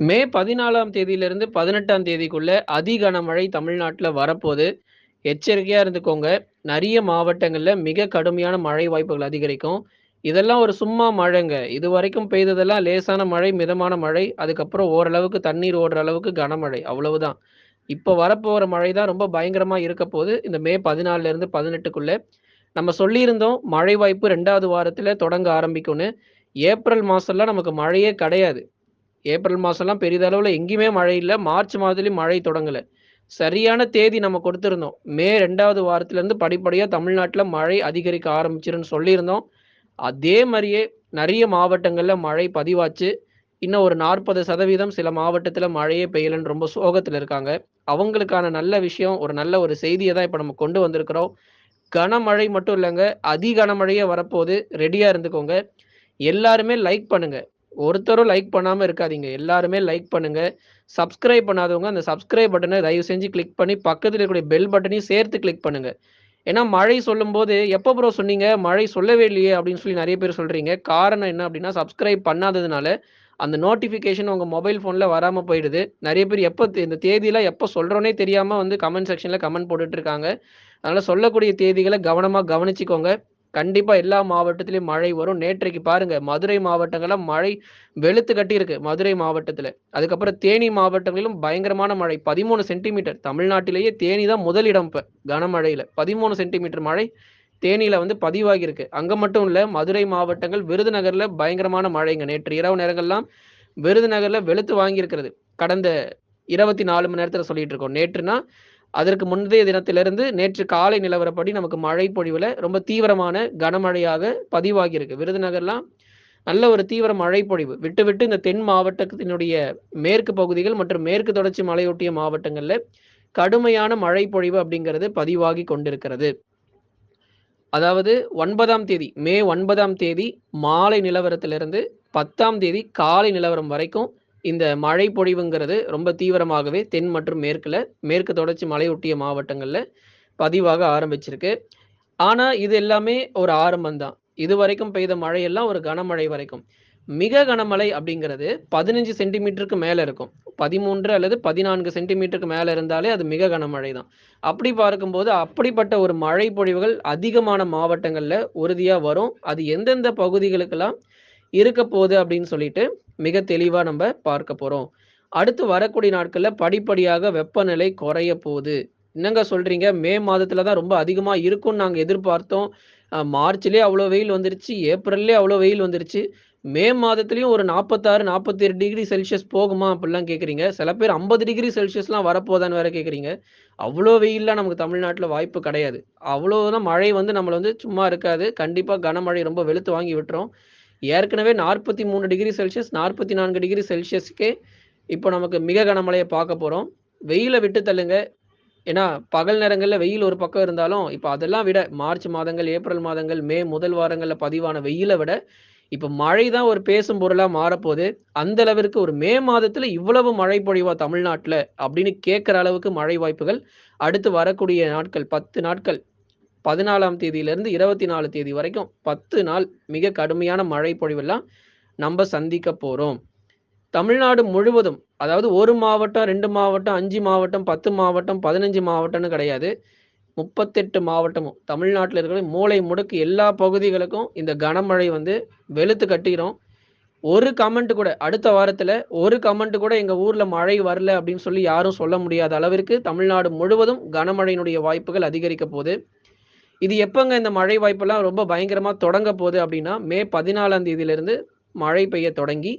மே 14ஆம் தேதியிலிருந்து 18ஆம் தேதிக்குள்ள அதி கனமழை தமிழ்நாட்டில் வரப்போது. எச்சரிக்கையா இருந்துக்கோங்க. நிறைய மாவட்டங்கள்ல மிக கடுமையான மழை வாய்ப்புகள் அதிகரிக்கும். இதெல்லாம் ஒரு சும்மா மழைங்க. இது வரைக்கும் பெய்ததெல்லாம் லேசான மழை, மிதமான மழை. அதுக்கப்புறம் ஓரளவுக்கு தண்ணீர் ஓடுற அளவுக்கு கனமழை. அவ்வளவுதான். இப்போ வரப்போகிற மழை தான் ரொம்ப பயங்கரமா இருக்கப்போது. இந்த மே 14லேருந்து 18க்குள்ள. நம்ம சொல்லியிருந்தோம், மழை வாய்ப்பு ரெண்டாவது வாரத்துல தொடங்க ஆரம்பிக்கும்னு. ஏப்ரல் மாசம்லாம் நமக்கு மழையே கிடையாது. ஏப்ரல் மாதம்லாம் பெரிதளவில் எங்கேயுமே மழை இல்லை மார்ச் மாதத்துலேயும் மழை தொடங்கலை சரியான தேதி நம்ம கொடுத்துருந்தோம் மே ரெண்டாவது வாரத்துலேருந்து படிப்படியாக தமிழ்நாட்டில் மழை அதிகரிக்க ஆரம்பிச்சிருன்னு சொல்லியிருந்தோம். அதே மாதிரியே நிறைய மாவட்டங்களில் மழை பதிவாச்சு. இன்னும் ஒரு 40% சில மாவட்டத்தில் மழையே பெய்யலன்னு ரொம்ப சோகத்தில் இருக்காங்க. அவங்களுக்கான நல்ல விஷயம், ஒரு நல்ல ஒரு செய்தியை தான் இப்போ நம்ம கொண்டு வந்திருக்கிறோம். கனமழை மட்டும் இல்லைங்க அதி கனமழையே வரப்போகுது ரெடியாக இருந்துக்கோங்க. எல்லாருமே லைக் பண்ணுங்க. ஒருத்தரும் லைக் பண்ணாம இருக்காதீங்க. எல்லாருமே லைக் பண்ணுங்க. சப்ஸ்கிரைப் பண்ணாதவங்க அந்த சப்ஸ்கிரைப் பட்டனை தயவு செஞ்சு கிளிக் பண்ணி பக்கத்தில் இருக்கக்கூடிய பெல் பட்டனையும் சேர்த்து கிளிக் பண்ணுங்க. ஏன்னா மழை சொல்லும்போது, எப்போ ப்ரோ சொன்னீங்க? மழை சொல்லவே இல்லையே!" அப்படின்னு சொல்லி நிறைய பேர் சொல்றீங்க. காரணம் என்ன அப்படின்னா, சப்ஸ்கிரைப் பண்ணாததுனால, அந்த நோட்டிஃபிகேஷன் உங்கள் மொபைல் ஃபோனில் வராமல் போயிடுது. நிறைய பேர் எப்போ இந்த தேதியெலாம் எப்போ சொல்கிறோன்னே தெரியாமல் வந்து கமெண்ட் செக்ஷனில் கமெண்ட் போட்டுட்ருக்காங்க அதனால் சொல்லக்கூடிய தேதிகளை கவனமாக கவனிச்சிக்கோங்க கண்டிப்பா எல்லா மாவட்டத்திலயும் மழை வரும். நேற்றைக்கு பாருங்க, மதுரை மாவட்டங்கள்ல மழை வெளுத்து கட்டியிருக்கு. மதுரை மாவட்டத்துல. அதுக்கப்புறம் தேனி மாவட்டங்களிலும் பயங்கரமான மழை. 13 சென்டிமீட்டர். தமிழ்நாட்டிலேயே தேனி தான் முதலிடம் இப்ப, கனமழையில. 13 சென்டிமீட்டர் மழை தேனியில வந்து பதிவாகியிருக்கு. அங்க மட்டும் இல்ல, மதுரை மாவட்டங்கள், விருதுநகர்ல பயங்கரமான மழைங்க. நேற்று இரவு நேரங்கள்லாம் விருதுநகர்ல வெளுத்து வாங்கியிருக்கிறது. கடந்த 24 மணி நேரத்துல சொல்லிட்டு இருக்கோம். நேற்றுனா, அதற்கு முந்தைய தினத்திலிருந்து நேற்று காலை நிலவரப்படி நமக்கு மழை பொழிவில் ரொம்ப தீவிரமான கனமழையாக பதிவாகியிருக்கு. விருதுநகர்லாம் நல்ல ஒரு தீவிர மழை பொழிவு. விட்டு விட்டு இந்த தென் மாவட்டத்தினுடைய மேற்கு பகுதிகள் மற்றும் மேற்கு தொடர்ச்சி மலையொட்டிய மாவட்டங்களில் கடுமையான மழை பொழிவு அப்படிங்கிறது பதிவாகி கொண்டிருக்கிறது. அதாவது ஒன்பதாம் தேதி, மே ஒன்பதாம் தேதி மாலை நிலவரத்திலிருந்து 10ஆம் தேதி காலை நிலவரம் வரைக்கும் இந்த மழை பொழிவுங்கிறது ரொம்ப தீவிரமாகவே தென் மற்றும் மேற்குல, மேற்கு தொடர்ச்சி மலையொட்டிய மாவட்டங்களில் பதிவாக ஆரம்பிச்சிருக்கு. ஆனால் இது எல்லாமே ஒரு ஆரம்பம் தான். இதுவரைக்கும் பெய்த மழையெல்லாம் ஒரு கனமழை வரைக்கும். மிக கனமழை அப்படிங்கிறது 15 சென்டிமீட்டருக்கு மேலே இருக்கும். 13 அல்லது 14 சென்டிமீட்டருக்கு மேலே இருந்தாலே அது மிக கனமழை தான். அப்படி பார்க்கும்போது, அப்படிப்பட்ட ஒரு மழை பொழிவுகள் அதிகமான மாவட்டங்களில் உறுதியாக வரும். அது எந்தெந்த பகுதிகளுக்கெல்லாம் இருக்கப்போது அப்படின்னு சொல்லிட்டு, மிக தெளிவா நம்ம பார்க்க போறோம். அடுத்து வரக்கூடிய நாட்கள்ல படிப்படியாக வெப்பநிலை குறைய போகுது என்னங்க சொல்றீங்க? மே மாதத்துல தான் ரொம்ப அதிகமா இருக்கும்னு நாங்க எதிர்பார்த்தோம். மார்ச்லயே அவ்வளோ வெயில் வந்துருச்சு. ஏப்ரல்லே அவ்வளோ வெயில் வந்துருச்சு. மே மாதத்துலயும் ஒரு 46, 47 டிகிரி செல்சியஸ் போகுமா? அப்படிலாம் கேட்குறீங்க. சில பேர் 50 டிகிரி செல்சியஸ்லாம் வரப்போதான்னு வேற கேட்குறீங்க. அவ்வளோ வெயில்லாம் நமக்கு தமிழ்நாட்டில் வாய்ப்பு கிடையாது. அவ்வளோதான் மழை வந்து நம்மளை வந்து சும்மா இருக்காது. கண்டிப்பாக கனமழை ரொம்ப வெளுத்து வாங்கி விட்டுரும். ஏற்கனவே 43 டிகிரி செல்சியஸ், 44 டிகிரி செல்சியஸ்க்கே இப்போ நமக்கு மிக கனமழையை பார்க்க போகிறோம் வெயிலை விட்டு தள்ளுங்க. ஏன்னா, பகல் நேரங்களில் வெயில் ஒரு பக்கம் இருந்தாலும், இப்போ அதெல்லாம் விட மார்ச் மாதங்கள், ஏப்ரல் மாதங்கள், மே முதல் வாரங்களில் பதிவான வெயிலை விட, இப்போ மழை தான் ஒரு பேசும் பொருளாக மாறப்போகுது அந்த அளவிற்கு ஒரு மே மாதத்தில் இவ்வளவு மழை பொழிவா தமிழ்நாட்டில் அப்படின்னு கேட்குற அளவுக்கு மழை வாய்ப்புகள் அடுத்து வரக்கூடிய நாட்கள் 10 நாட்கள் 14ஆம் தேதியிலிருந்து 24 தேதி வரைக்கும் 10 நாள் மிக கடுமையான மழை பொழிவெல்லாம் நம்ம சந்திக்க போகிறோம் தமிழ்நாடு முழுவதும், அதாவது ஒரு மாவட்டம், ரெண்டு மாவட்டம், அஞ்சு மாவட்டம், 10 மாவட்டம், 15 மாவட்டம்னு கிடையாது. 38 மாவட்டமும் தமிழ்நாட்டில் இருக்கிற மூளை முடுக்கு எல்லா பகுதிகளுக்கும் இந்த கனமழை வந்து வெளுத்து கட்டிரும். ஒரு கமெண்ட் கூட அடுத்த வாரத்தில் ஒரு கமெண்ட் கூட எங்கள் ஊரில் மழை வரல அப்படின்னு சொல்லி யாரும் சொல்ல முடியாத அளவிற்கு தமிழ்நாடு முழுவதும் கனமழையினுடைய வாய்ப்புகள் அதிகரிக்க போகுது இது எப்பங்க இந்த மழை வாய்ப்பெல்லாம் ரொம்ப பயங்கரமா தொடங்க போகுது அப்படின்னா, மே 14ஆம் தேதியிலிருந்து மழை பெய்ய தொடங்கி,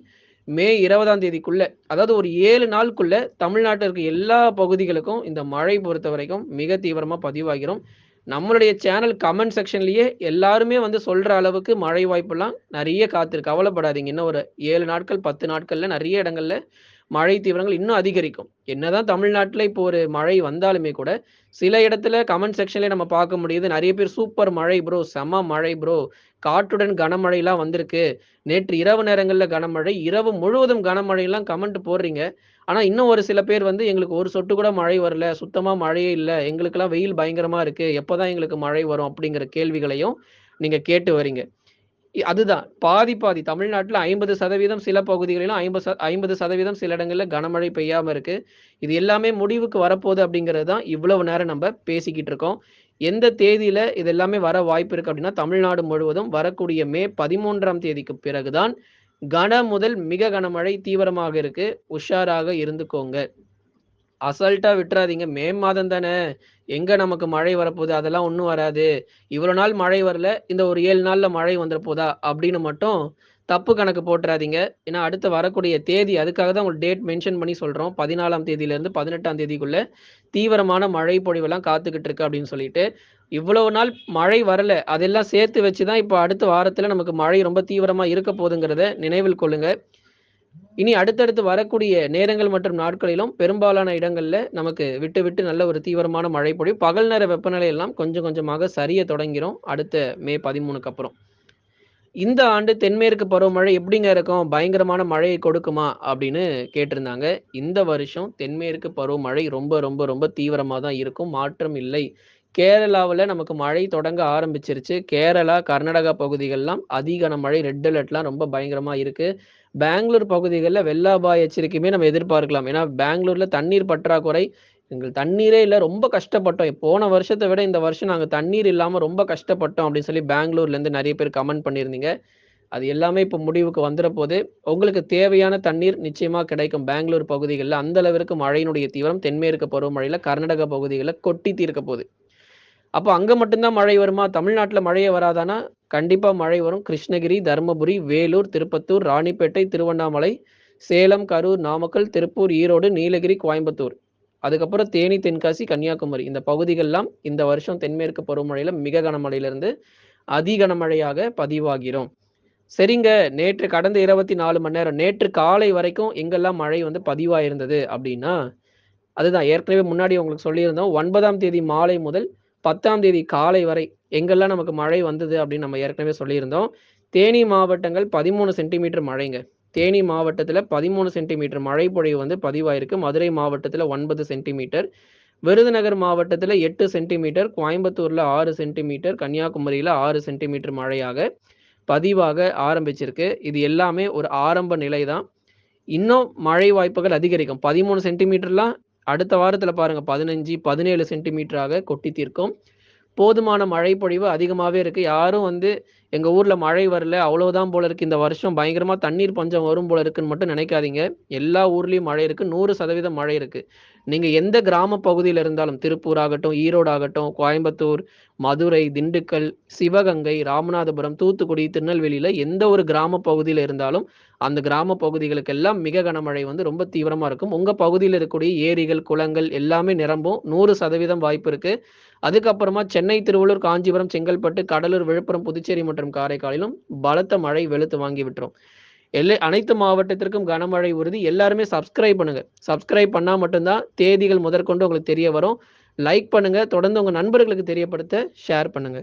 மே 20ஆம் தேதிக்குள்ள, அதாவது ஒரு ஏழு நாளுக்குள்ள தமிழ்நாட்டில் இருக்க எல்லா பகுதிகளுக்கும் இந்த மழை பொறுத்த வரைக்கும் மிக தீவிரமா பதிவாகிரும். நம்மளுடைய சேனல் கமெண்ட் செக்ஷன்லயே எல்லாருமே வந்து சொல்ற அளவுக்கு மழை வாய்ப்பெல்லாம் நிறைய காத்திருக்கு. கவலைப்படாதீங்க. இன்னும் ஒரு ஏழு நாட்கள், 10 நாட்கள்ல நிறைய இடங்கள்ல மழை தீவிரங்கள் இன்னும் அதிகரிக்கும். என்னதான் தமிழ்நாட்டில் இப்போ ஒரு மழை வந்தாலுமே கூட, சில இடத்துல கமெண்ட் செக்ஷன்லேயே நம்ம பார்க்க முடியுது. நிறைய பேர் "சூப்பர் மழை ப்ரோ! செம மழை ப்ரோ! காற்றுடன் கனமழையெல்லாம் வந்திருக்கு. நேற்று இரவு நேரங்களில் கனமழை. இரவு முழுவதும் கனமழையெல்லாம் கமெண்ட் போடுறீங்க. ஆனால் இன்னும் ஒரு சில பேர் வந்து "எங்களுக்கு ஒரு சொட்டு கூட மழை வரல. சுத்தமாக மழையே இல்லை எங்களுக்கெல்லாம் வெயில் பயங்கரமாக இருக்குது எப்போ தான் எங்களுக்கு மழை வரும்?" அப்படிங்கிற கேள்விகளையும் நீங்கள் கேட்டு வரீங்க. அதுதான். பாதி, பாதி. தமிழ்நாட்டில் ஐம்பது சதவீதம் சில பகுதிகளிலும், ஐம்பது ஐம்பது சதவீதம் சில இடங்களில் கனமழை பெய்யாமல் இருக்கு. இது எல்லாமே முடிவுக்கு வரப்போகுது அப்படிங்கிறது தான் இவ்வளவு நேரம் நம்ம பேசிக்கிட்டு இருக்கோம். எந்த தேதியில இது எல்லாமே வர வாய்ப்பு இருக்கு அப்படின்னா, தமிழ்நாடு முழுவதும் வரக்கூடிய மே 13ஆம் தேதிக்கு பிறகு தான் கன முதல் மிக கனமழை தீவிரமாக இருக்கு. உஷாராக இருந்துக்கோங்க. அசால்ட்டா விட்டுறாதீங்க. மே மாதம் தானே, எங்க நமக்கு மழை வரப்போகுது அதெல்லாம் ஒன்றும் வராது. இவ்வளோ நாள் மழை வரல. இந்த ஒரு ஏழு நாள்ல மழை வந்துற போதா? அப்படின்னு மட்டும் தப்பு கணக்கு போட்டுறாதீங்க. ஏன்னா, அடுத்து வரக்கூடிய தேதி அதுக்காக தான் உங்களுக்கு டேட் மென்ஷன் பண்ணி சொல்கிறோம் பதினாலாம் தேதியிலேருந்து பதினெட்டாம் தேதிக்குள்ள தீவிரமான மழை பொழிவெல்லாம் காத்துக்கிட்டு இருக்கு அப்படின்னு சொல்லிட்டு. இவ்வளவு நாள் மழை வரல. அதெல்லாம் சேர்த்து வச்சு தான் இப்போ அடுத்த வாரத்தில் நமக்கு மழை ரொம்ப தீவிரமாக இருக்க போதுங்கிறத நினைவில் கொள்ளுங்கள் இனி அடுத்தடுத்து வரக்கூடிய நேரங்கள் மற்றும் நாட்களிலும் பெரும்பாலான இடங்கள்ல நமக்கு விட்டு, விட்டு நல்ல ஒரு தீவிரமான மழை பொழியும் பகல் நேர வெப்பநிலை எல்லாம் கொஞ்சம் கொஞ்சமாக சரிய தொடங்கிரும். அடுத்த மே 13க்கு அப்புறம். இந்த ஆண்டு தென்மேற்கு பருவமழை எப்படிங்க இருக்கும்? பயங்கரமான மழையை கொடுக்குமா? அப்படின்னு கேட்டிருந்தாங்க. இந்த வருஷம் தென்மேற்கு பருவமழை ரொம்ப, ரொம்ப, ரொம்ப தீவிரமாக தான் இருக்கும். மாற்றம் இல்லை. கேரளாவில் நமக்கு மழை தொடங்க ஆரம்பிச்சிருச்சு. கேரளா, கர்நாடகா பகுதிகள்லாம் அதிக மழை ரெட் அலர்ட்லாம் ரொம்ப பயங்கரமாக இருக்குது பெங்களூர் பகுதிகளில் வெள்ளாபாய் எச்சரிக்கையுமே நம்ம எதிர்பார்க்கலாம். ஏன்னா, பெங்களூரில் தண்ணீர் பற்றாக்குறை. எங்கள் தண்ணீரே இல்லை ரொம்ப கஷ்டப்பட்டோம். போன வருஷத்தை விட இந்த வருஷம் நாங்கள் தண்ணீர் இல்லாமல் ரொம்ப கஷ்டப்பட்டோம் அப்படின்னு சொல்லி பெங்களூர்லேருந்து நிறைய பேர் கமெண்ட் பண்ணியிருந்தீங்க. அது எல்லாமே இப்போ முடிவுக்கு வந்துற போது. உங்களுக்கு தேவையான தண்ணீர் நிச்சயமாக கிடைக்கும். பெங்களூர் பகுதிகளில் அந்த அளவிற்கு மழையினுடைய தீவிரம் தென்மேற்கு பருவமழையில் கர்நாடகா பகுதிகளில் கொட்டி தீர்க்க போகுது அப்போ அங்கே மட்டும்தான் மழை வருமா? தமிழ்நாட்டில் மழையே வராதான்னா, கண்டிப்பாக மழை வரும். கிருஷ்ணகிரி, தர்மபுரி, வேலூர், திருப்பத்தூர், ராணிப்பேட்டை, திருவண்ணாமலை, சேலம், கரூர், நாமக்கல், திருப்பூர், ஈரோடு, நீலகிரி, கோயம்புத்தூர். அதுக்கப்புறம் தேனி, தென்காசி, கன்னியாகுமரி. இந்த பகுதிகள்லாம் இந்த வருஷம் தென்மேற்கு பருவமழையில் மிக கனமழையிலிருந்து அதி கனமழையாக பதிவாகிறோம் சரிங்க. நேற்று கடந்த 24 மணி நேரம் நேற்று காலை வரைக்கும் எங்கெல்லாம் மழை வந்து பதிவாயிருந்தது அப்படின்னா, அதுதான் ஏற்கனவே முன்னாடி உங்களுக்கு சொல்லியிருந்தோம். ஒன்பதாம் தேதி மாலை முதல் 10ஆம் தேதி காலை வரை எங்கெல்லாம் நமக்கு மழை வந்தது அப்படின்னு நம்ம ஏற்கனவே சொல்லியிருந்தோம். தேனி மாவட்டங்கள் 13 சென்டிமீட்டர் மழைங்க. தேனி மாவட்டத்தில் பதிமூணு சென்டிமீட்டர் மழை பொழிவு வந்து பதிவாயிருக்கு. மதுரை மாவட்டத்தில் ஒன்பது சென்டிமீட்டர், விருதுநகர் மாவட்டத்தில் எட்டு சென்டிமீட்டர், கோயம்புத்தூரில் ஆறு சென்டிமீட்டர், கன்னியாகுமரியில் ஆறு சென்டிமீட்டர் மழையாக பதிவாக ஆரம்பிச்சிருக்கு. இது எல்லாமே ஒரு ஆரம்ப நிலை தான். இன்னும் மழை வாய்ப்புகள் அதிகரிக்கும். 13 சென்டிமீட்டர்லாம் அடுத்த வாரத்தில் பாருங்க 15, 17 சென்டிமீட்டராக கொட்டி தீர்க்கும். போதுமான மழை பொழிவு அதிகமாவே இருக்கு. யாரும் வந்து எங்கள் ஊரில் மழை வரல, அவ்வளோதான் போல இருக்கு. இந்த வருஷம் பயங்கரமாக தண்ணீர் பஞ்சம் வரும் போல இருக்குன்னு மட்டும் நினைக்காதீங்க. எல்லா ஊர்லேயும் மழை இருக்கு. 100% மழை இருக்கு. நீங்கள் எந்த கிராம பகுதியில் இருந்தாலும் திருப்பூர் ஆகட்டும், ஈரோடு ஆகட்டும், கோயம்புத்தூர், மதுரை, திண்டுக்கல், சிவகங்கை, ராமநாதபுரம், தூத்துக்குடி, திருநெல்வேலியில் எந்த ஒரு கிராம பகுதியில் இருந்தாலும், அந்த கிராம பகுதிகளுக்கெல்லாம் மிக கனமழை வந்து ரொம்ப தீவிரமாக இருக்கும். உங்கள் பகுதியில் இருக்கக்கூடிய ஏரிகள், குளங்கள் எல்லாமே நிரம்பும். 100% வாய்ப்பு இருக்குது அதுக்கப்புறமா சென்னை, திருவள்ளூர், காஞ்சிபுரம், செங்கல்பட்டு, கடலூர், விழுப்புரம், புதுச்சேரி மற்றும் காரைக்காலிலும் பலத்த மழை வெளுத்து வாங்கி விட்டுரும். எல்லை அனைத்து மாவட்டத்திற்கும் கனமழை உறுதி. எல்லாருமே சப்ஸ்கிரைப் பண்ணுங்க. சப்ஸ்கிரைப் பண்ணா மட்டும் தான் தேதிகள் முதற்கொண்டு உங்களுக்கு தெரிய வரும். லைக் பண்ணுங்க. தொடர்ந்து உங்க நண்பர்களுக்கு தெரியப்படுத்த ஷேர் பண்ணுங்க.